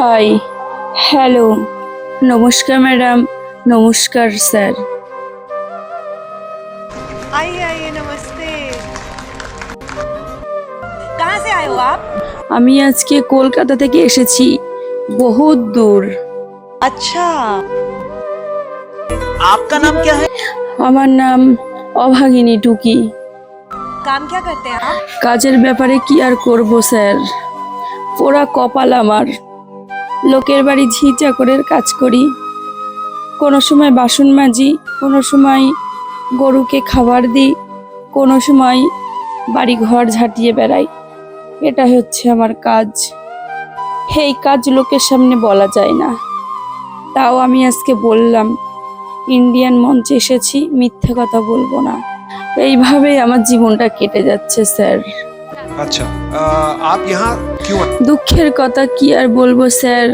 High hello নমস্কার madam নমস্কার sir आइए आइए नमस्ते कहाँ से आए हो आप আমি আজকে কলকাতা থেকে এসেছি বহুত দূর अच्छा आपका नाम क्या है আমার নাম অভাগিনী টুকি काम क्या करते हैं आप কাজের ব্যাপারে কি আর করব স্যার পোড়া কপাল আমার লোকের বাড়ি ঝি চাকরের কাজ করি। কোনো সময় বাসন মাজি, কোনো সময় গরুকে খাবার দিই, কোনো সময় বাড়ি ঘর ঝাঁটিয়ে বেড়াই। এটা হচ্ছে আমার কাজ। এই কাজ লোকের সামনে বলা যায় না। তাও আমি আজকে বললাম, ইন্ডিয়ান মঞ্চে এসেছি, মিথ্যা কথা বলব না। এইভাবেই আমার জীবনটা কেটে যাচ্ছে, স্যার। আচ্ছা আপ ইহা কিউ দুঃখের কথা কি আর বলব, স্যার?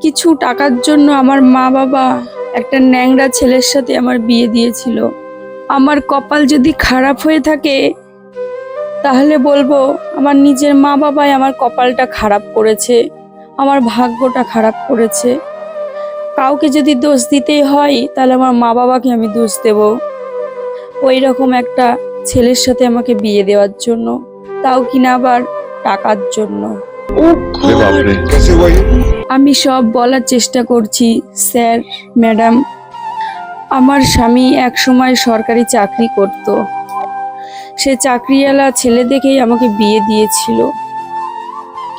কিছু টাকার জন্য আমার মা বাবা একটা ন্যাংরা ছেলের সাথে আমার বিয়ে দিয়েছিল। আমার কপাল যদি খারাপ হয়ে থাকে, তাহলে বলব আমার নিজের মা বাবাই আমার কপালটা খারাপ করেছে, আমার ভাগ্যটা খারাপ করেছে। কাউকে যদি দোষ দিতেই হয়, তাহলে আমার মা বাবাকে আমি দোষ দেব। ওই রকম একটা ছেলের সাথে আমাকে বিয়ে দেওয়ার জন্য। তাও কিনা আবার টাকার জন্য। আমি সব বলার চেষ্টা করছি স্যার ম্যাডাম। আমার স্বামী এক সময় সরকারি চাকরি করত। সে চাকরিওয়ালা ছেলে দেখেই আমাকে বিয়ে দিয়েছিল।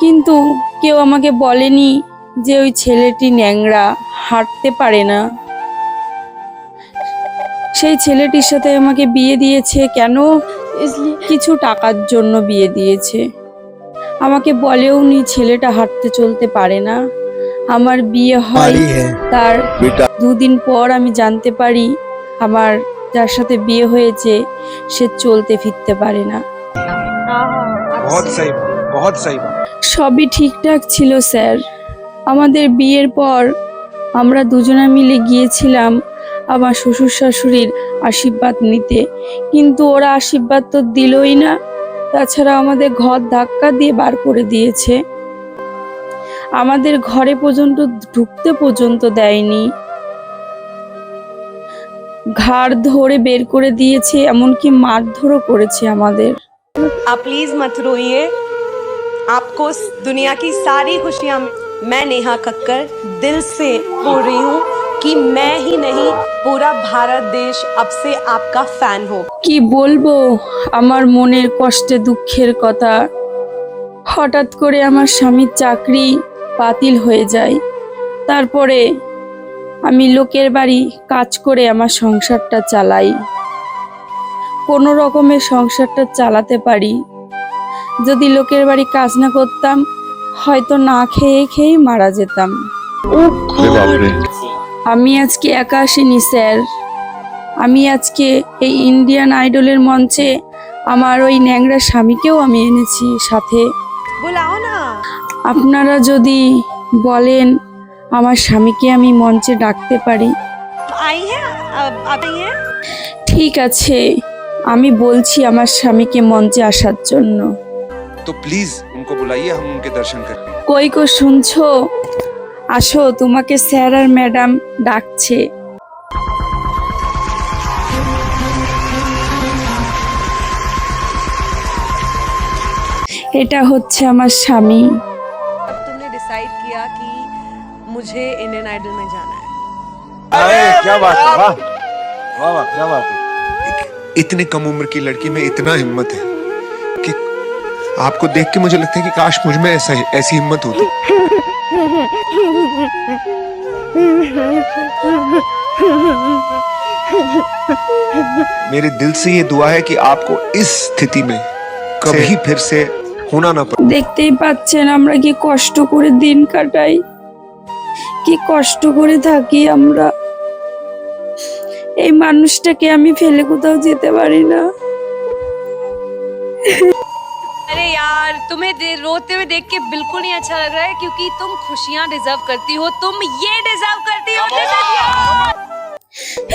কিন্তু কেউ আমাকে বলেনি যে ওই ছেলেটি ন্যাংরা হাঁটতে পারে না। সেই ছেলেটির সাথে আমাকে বিয়ে দিয়েছে কেন? কিছু টাকার জন্য বিয়ে দিয়েছে। আমাকে বলেও নি ছেলেটা হাঁটতে চলতে পারে না। আমার বিয়ে হয় হ্যাঁ। তার দুদিন পর আমি জানতে পারি আমার যার সাথে বিয়ে হয়েছে সে চলতে ফিরতে পারে না। সবই ঠিকঠাক ছিল স্যার। আমাদের বিয়ের পর আমরা দুজনা মিলে গিয়েছিলাম আমার শ্বশুর শাশুড়ির আশীর্বাদ নিতে কিন্তু ওরা আশীর্বাদ তো দিলই না তাছাড়া আমাদের ঘর ধাক্কা দিয়ে বার করে দিয়েছে আমাদের ঘরে পর্যন্ত ঢুকতে পর্যন্ত দেয়নি ঘাড় ধরে বের করে দিয়েছে এমনকি মারধরও করেছে আমাদের आप प्लीज मत रोइए आपको इस दुनिया की सारी खुशियां मैं नेहा कक्कर दिल से बोल रही हूँ कि मैं ही नहीं पूरा भारत देश अब से आपका फैन हो কি বলবো আমার মনের কষ্টে দুঃখের কথা হঠাৎ করে আমার স্বামীর চাকরি বাতিল হয়ে যায় তারপরে আমি লোকের বাড়ি কাজ করে আমার সংসারটা চালাই কোনো রকমের সংসারটা চালাতে পারি যদি লোকের বাড়ি কাজ না করতাম হয়তো না খেয়ে খেয়েই মারা যেতাম আমি আজকে একা আসিনি স্যার। আমি আজকে এই ইন্ডিয়ান আইডলের মঞ্চে আমার ওই ন্যাংরা স্বামীকেও আমি এনেছি সাথে। আপনারা যদি বলেন আমার স্বামীকে আমি মঞ্চে ডাকতে পারি। ঠিক আছে আমি বলছি আমার স্বামীকে মঞ্চে আসার জন্য। তো প্লিজ উনকো বুলাইয়ে হাম উনকে দর্শন কই কো শুনছো? আসো তোমাকে স্যার আর ম্যাডাম ডাকছে এটা হচ্ছে আমার স্বামী अब तुमने डिसाइड किया कि मुझे इंडियन आइडल में जाना है अरे क्या बात है वाह वाह वाह क्या बात है इतने कम उम्र की लड़की में इतना हिम्मत है कि आपको देख के मुझे लगता है कि काश मुझ में ऐसा ऐसी हिम्मत होती मेरे दिल से ये दुआ है कि आपको इस स्थिति में कभी फिर से होना ना पड़े দেখতেই পাচ্ছেন আমরা কি কষ্ট করে দিন কাটাই কি কষ্ট করে থাকি আমরা এই মানুষটাকে আমি ফেলে কোথাও যেতে পারি না अरे यार तुम्हें दे- रोते हुए देख के बिल्कुल नहीं अच्छा लग रहा है क्योंकि तुम खुशियां डिजर्व करती हो तुम ये डिजर्व करती हो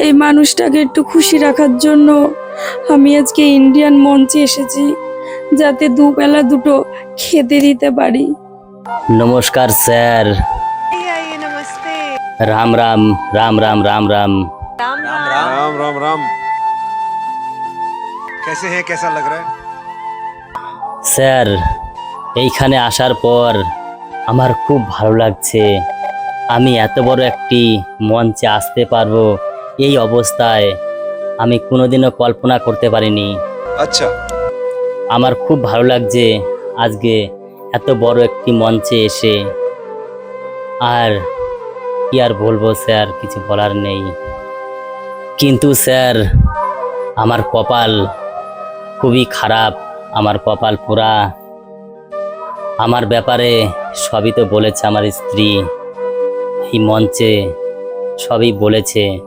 এই মানুষটাকে একটু খুশি রাখার জন্য আমি আজকে ইন্ডিয়ান মঞ্চে এসেছি যাতে দুবেলা দুটো খেতে দিতে পারি নমস্কার স্যার आइए आइए नमस्ते রাম রাম রাম রাম রাম রাম राम राम राम राम राम कैसे हैं कैसा लग रहा है স্যার এইখানে আসার পর আমার খুব ভালো লাগছে। আমি এত বড় একটি মঞ্চে আসতে পারব এই অবস্থায়। আমি কোনোদিনও কল্পনা করতে পারিনি। আচ্ছা। আমার খুব ভালো লাগছে আজকে এত বড় একটি মঞ্চে এসে। আর কি আর বলব স্যার কিছু বলার নেই। কিন্তু স্যার আমার কপাল খুবই খারাপ। আমার কপাল পোড়া আমার ব্যাপারে সবই তো বলেছে আমার স্ত্রী। এই মঞ্চে সবই বলেছে।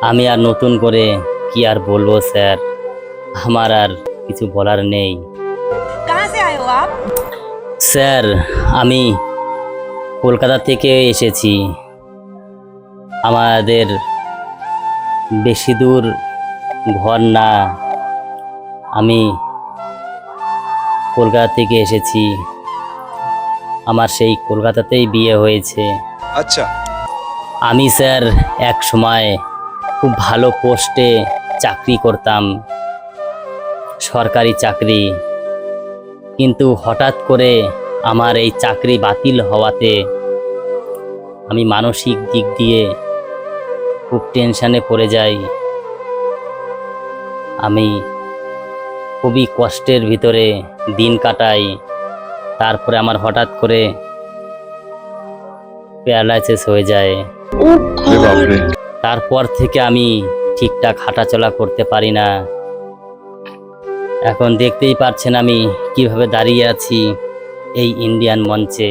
আমি আর নতুন করে কি আর বলব স্যার? আমার আর কিছু বলার নেই। স্যার আমি কলকাতা থেকে এসেছি। আমাদের বেশি দূর ঘর না। আমি কলকাতা থেকে এসেছি। আমার সেই কলকাতাতেই বিয়ে হয়েছে। আচ্ছা। আমি স্যার এক সময় খুব ভালো পোস্টে চাকরি করতাম। সরকারি চাকরি। কিন্তু হঠাৎ করে আমার এই চাকরি বাতিল হওয়াতে আমি মানসিক দিক দিয়ে খুব টেনশানে পড়ে যাই। আমি খুবই কষ্টের ভিতরে দিন কাটাই। তারপরে আমার হঠাৎ করে প্যারালাইসিস হয়ে যায়। তারপর থেকে আমি ঠিকঠাক হাঁটাচলা করতে পারি না। এখন দেখতেই পাচ্ছেন আমি কীভাবে দাঁড়িয়ে আছি এই ইন্ডিয়ান মঞ্চে।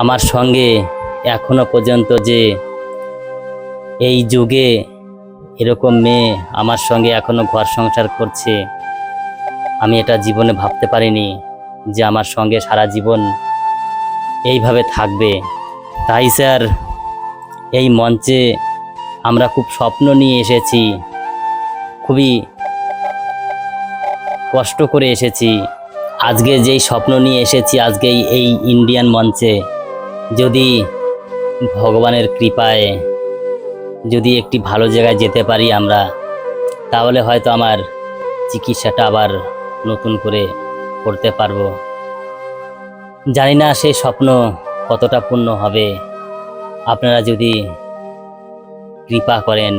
আমার সঙ্গে এখনও পর্যন্ত যে এই যুগে এরকম মেয়ে আমার সঙ্গে এখনও ঘর সংসার করছে। আমি এটা জীবনে ভাবতে পারিনি যে আমার সঙ্গে সারা জীবন এইভাবে থাকবে। তাই স্যার, এই মঞ্চে আমরা খুব স্বপ্ন নিয়ে এসেছি। খুবই কষ্ট করে এসেছি। আজকে যেই স্বপ্ন নিয়ে এসেছি, আজকে এই- ইন্ডিয়ান মঞ্চে, যদি ভগবানের কৃপায় যদি একটি ভালো জায়গায় যেতে পারি আমরা, তাহলে হয়তো আমার চিকিৎসাটা আবার নতুন করে করতে পারব। জানি না সেই স্বপ্ন কতটা পূর্ণ হবে। আপনারা যদি কৃপা করেন,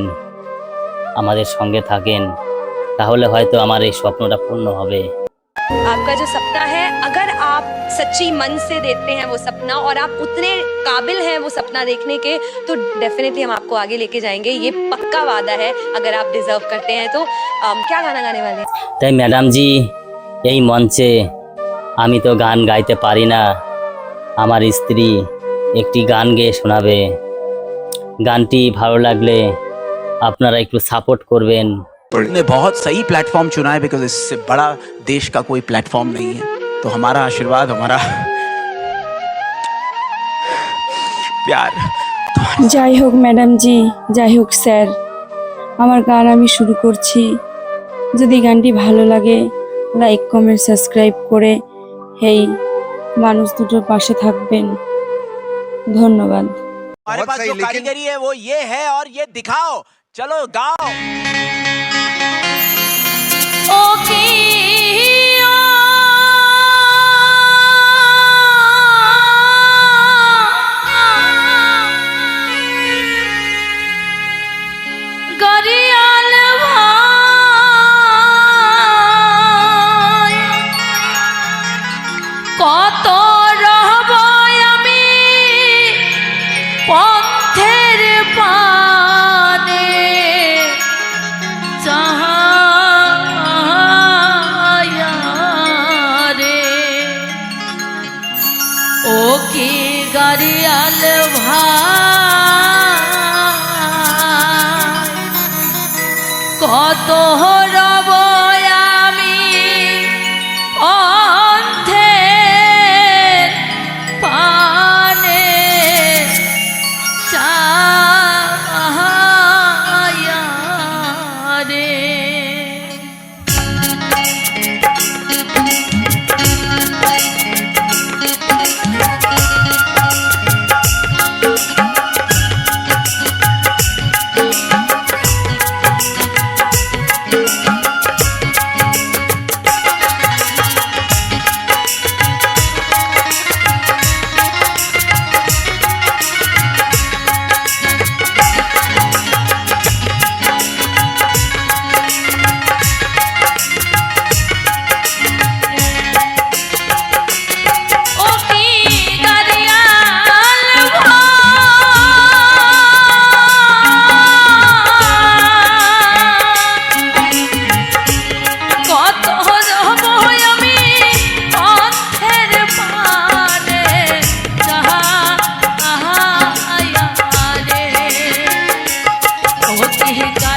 আমাদের সঙ্গে থাকেন, তাহলে হয়তো আমার এই স্বপ্নটা পূর্ণ হবে। আপনার যে সপ্তাহ হ্যাঁ सच्ची मन से देते हैं वो सपना और आप उतने काबिल हैं वो सपना देखने के तो डेफिनेटली हम आपको आगे लेके जाएंगे ये पक्का वादा है अगर आप डिजर्व करते हैं तो अम, क्या गाना गाने वाले हैं তাই ম্যাডামজি এই মঞ্চে আমি তো গান গাইতে পারি না আমার স্ত্রী একটি গান গেয়ে শোনাবে গানটি ভালো লাগলে আপনারা একটু सापोर्ट করবেন ने बहुत सही प्लेटफॉर्म चुना है बिकॉज इससे बड़ा देश का कोई प्लेटफॉर्म नहीं है तो हमारा आशीर्वाद हमारा प्यार যাই হোক ম্যাডামজি যাই হোক স্যার আমার গান আমি শুরু করছি যদি গানটি ভালো লাগে লাইক কমেন্ট সাবস্ক্রাইব করে এই মানুষ দুটোর পাশে থাকবেন ধন্যবাদ हमारे बहुत पास सही, जो लेकिन- कारीगरी है वो ये है और ये दिखाओ चलो गाओ গরিয়াল গাড়িয়াল ভাই got